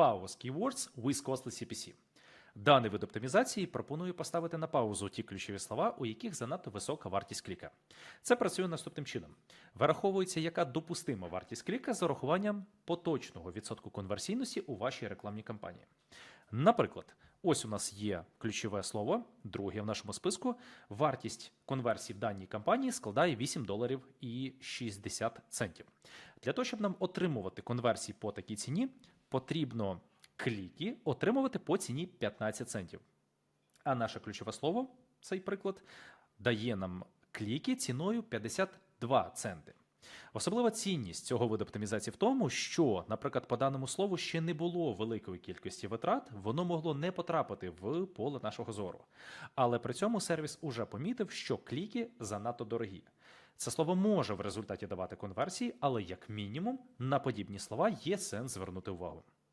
Pause Keywords with Costly CPC. Даний вид оптимізації пропоную поставити на паузу ті ключові слова, у яких занадто висока вартість кліка. Це працює наступним чином: вираховується, яка допустима вартість кліка з урахуванням поточного відсотку конверсійності у вашій рекламній кампанії. Наприклад, ось у нас є ключове слово, друге в нашому списку. Вартість конверсії в даній кампанії складає 8 доларів і 60 центів. Для того, щоб нам отримувати конверсії по такій ціні, потрібно кліки отримувати по ціні 15 центів. А наше ключове слово, цей приклад, дає нам кліки ціною 52 центи. Особлива цінність цього виду оптимізації в тому, що, наприклад, по даному слову ще не було великої кількості витрат, воно могло не потрапити в поле нашого зору. Але при цьому сервіс уже помітив, що кліки занадто дорогі. Це слово може в результаті давати конверсії, але як мінімум на подібні слова є сенс звернути увагу.